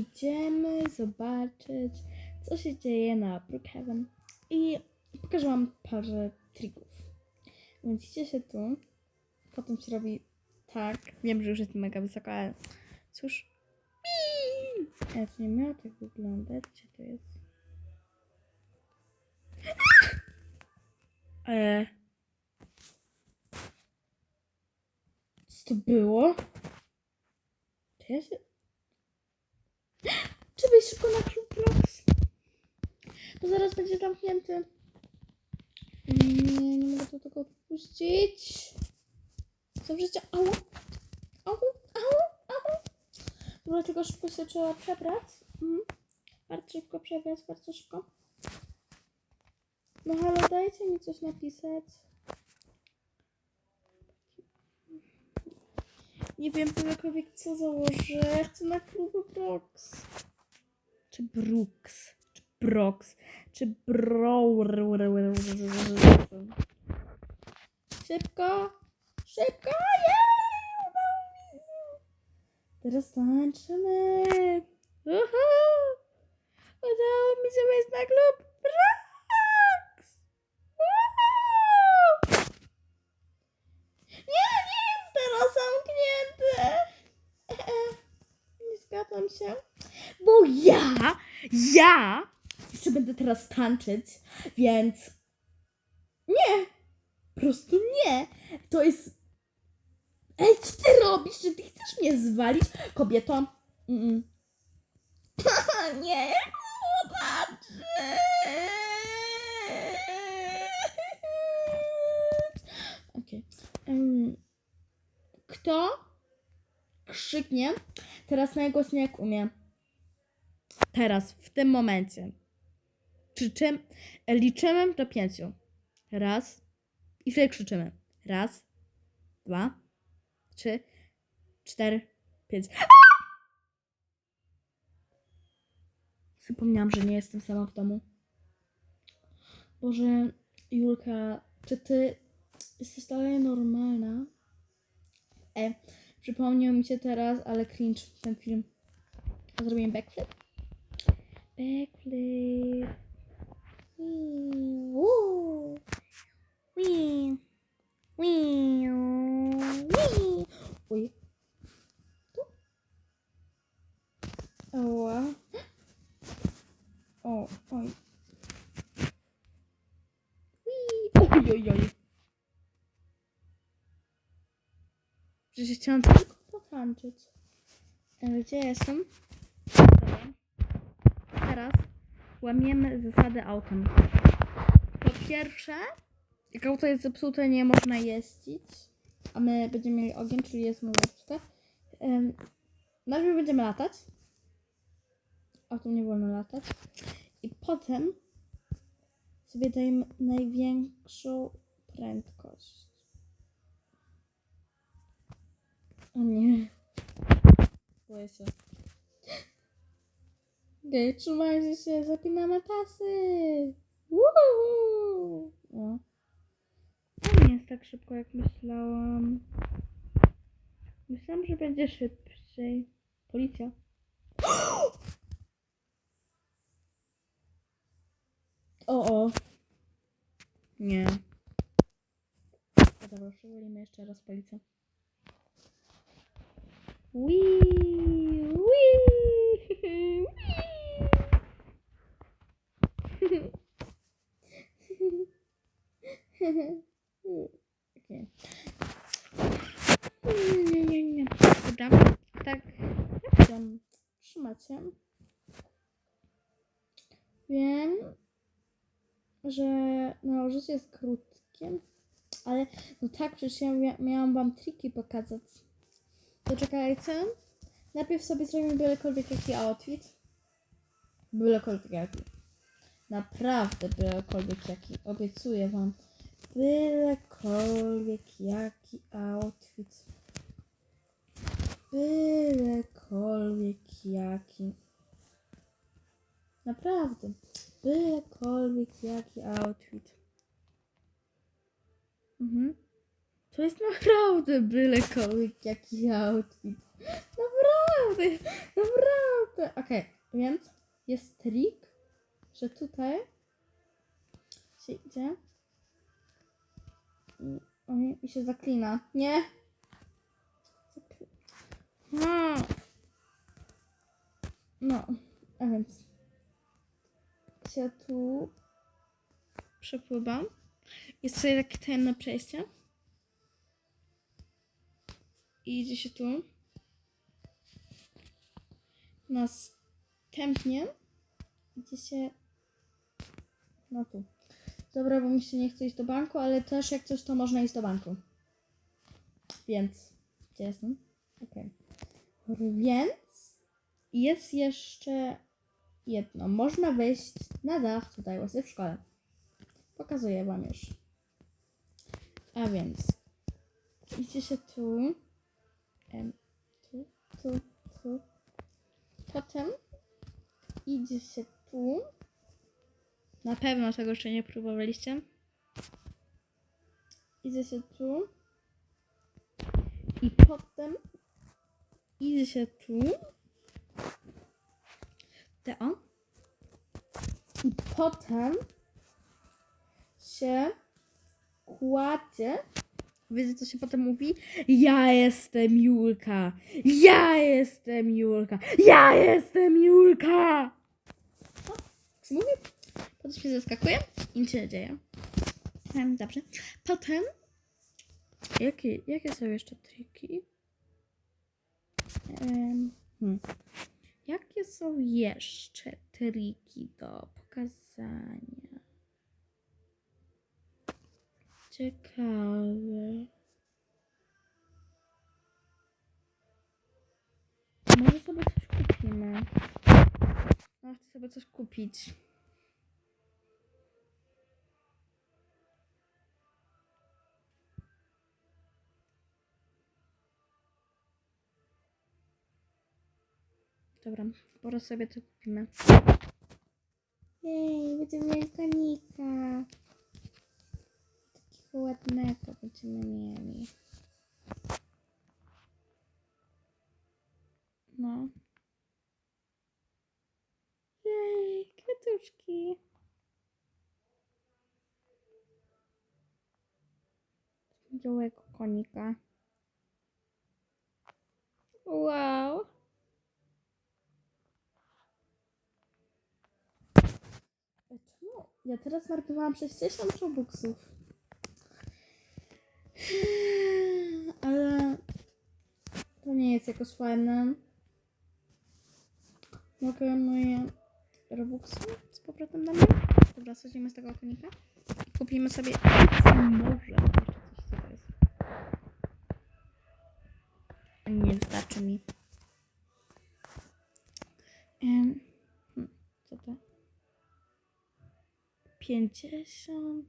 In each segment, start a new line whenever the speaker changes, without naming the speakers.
idziemy zobaczyć, co się dzieje na Brookhaven. I pokażę wam parę trików. Więc idzie się tu, potem się robi tak. Wiem, że już jest mega wysoko, ale cóż. Ja to nie miało tak wyglądać. Gdzie to jest? E... Co to było? Czy ja się... Czy być szybko na Club Blocks? Będzie zamknięty. Nie, nie mogę tego odpuścić. Życia? Au! Au! Au! Au! Dobra, tylko szybko się trzeba przebrać. Mhm. Bardzo szybko przebrać, bardzo szybko. No halo, dajcie mi coś napisać. Nie wiem cokolwiek co założę. Chcę na klubę Brox. Czy Brooks. Czy Brox. Czy Bro... Szybko. Szybko. Jej! Teraz tańczymy. Uhu. Udało mi się wejść na klub. Uhu. Nie, nie jest teraz zamknięty. E, e, Nie zgadzam się. Bo ja, ja będę teraz tańczyć, więc nie, po prostu nie. To jest... Ej, co ty robisz? Czy ty chcesz mnie zwalić? Kobieto. Nie. Okej. Kto krzyknie teraz najgłośniej jak umie? Teraz, w tym momencie. Krzyczymy, liczymy do pięciu. Raz. I wtedy krzyczymy. Raz, dwa, trzy, cztery, pięć. Zapomniałam, że nie jestem sama w domu. Boże, Julka, czy ty jesteś dalej normalna? E, przypomniał mi się teraz, ale cringe ten film. Zrobiłem backflip. Backflip. Oj. Tu. Ała. O, oj. Oj, oj. Przecież chciałam tylko potańczyć. E, Gdzie jestem? Dobra. Łamiemy zasady autem. Po pierwsze, jak auto jest zepsute, nie można jeździć. A my będziemy mieli ogień, czyli jest mu zepsute. Em, Najpierw będziemy latać. Autem nie wolno latać. I potem sobie dajemy największą prędkość. O nie. Boję się. Okej, trzymajcie się, zapinamy pasy. Woohoo! O. To nie jest tak szybko, jak myślałam. Myślałam, że będzie szybciej. Policja. O, o. Nie. Dobra, przewolimy jeszcze raz policję. Wii, wii, wii. Okej. Nie, nie, nie. Dobra, tak. Jak się trzymacie? Wiem, że nałożycie jest krótkie, ale no tak, przecież ja mia- miałam wam triki pokazać. Poczekajcie. Najpierw sobie zrobimy bylekolwiek jaki outfit. Bylekolwiek jaki. Naprawdę bylekolwiek jaki. Obiecuję wam. Bylekolwiek jaki outfit. Bylekolwiek jaki. Naprawdę. Bylekolwiek jaki outfit. Mhm. To jest naprawdę bylekolwiek jaki outfit. Naprawdę, naprawdę. Okej, więc jest trik, że tutaj się idzie i, i się zaklina. Nie! Zakli- Hmm. No, a więc się tu przepływam. Jest tutaj takie tajemne przejście. I idzie się tu. Następnie idzie się no tu. Dobra, bo mi się nie chce iść do banku, ale też jak coś to można iść do banku. Więc gdzie jestem? Okej. Więc jest jeszcze jedno. Można wejść na dach tutaj właśnie w szkole. Pokazuję wam już. A więc idzie się tu. Tu, tu, tu. Potem idzie się tu. Na pewno tego jeszcze nie próbowaliście. Idzie się tu. I potem idzie się tu. Teo. I potem się kładzie. Wiecie, co się potem mówi? Ja jestem Julka! Ja jestem Julka! Ja jestem Julka! O, jak się mówi? Potem się zaskakuje i nic się nie dzieje. Em, Dobrze. Potem. Jakie, jakie są jeszcze triki? Em, hmm. Jakie są jeszcze triki do pokazania? Ciekawe. Może sobie coś kupimy. No, chcę sobie coś kupić. Dobra, pora sobie to kupimy. Jej, będziemy mieli konika. Takiego ładnego będziemy mieli. No. Jej, kwiatuszki. Białego konika. Wow. Ej, Czemu? Ja teraz marnowałam 60 robuxów. Ale to nie jest jakoś fajne. Mogę moje robuxy z powrotem na mnie? Dobra, schodzimy z tego konika i kupimy sobie może. Nie wystarczy mi. Em, hmm, co to? 50.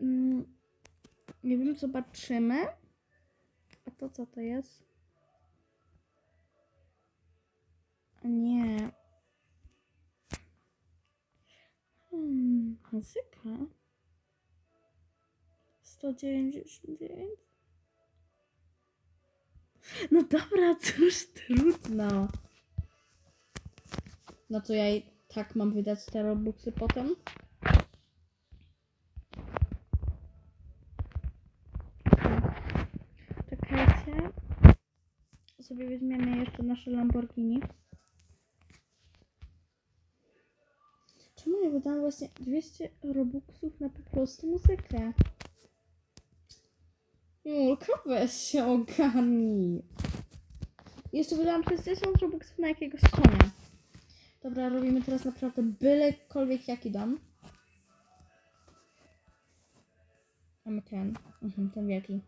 Mm, nie wiem, zobaczymy. A to co to jest? Nie. Hmm, muzyka. 199. No dobra, cóż, trudno. No to ja tak mam wydać te robuxy potem. Czekajcie. Sobie weźmiemy jeszcze nasze Lamborghini. Czemu ja wydałam właśnie 200 robuxów na po prostu muzykę? Julka, weź się ogarnij. Jeszcze wydałam 60 robuxów na jakiegoś konia. Dobra, robimy teraz naprawdę bylekolwiek jaki dom. Mamy ten. Mhm, ten wielki.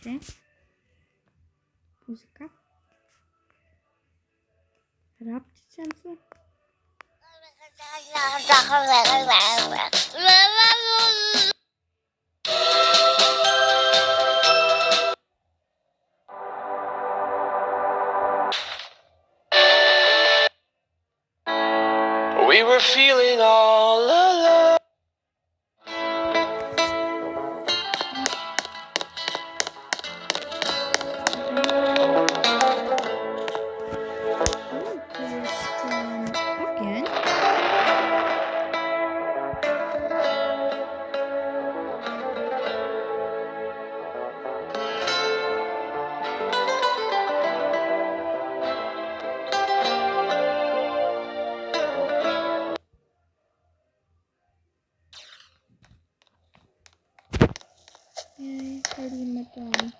Okej. Muzyka. Rap dziecięcy.
Were feeling all alone.
koyayım bakalım.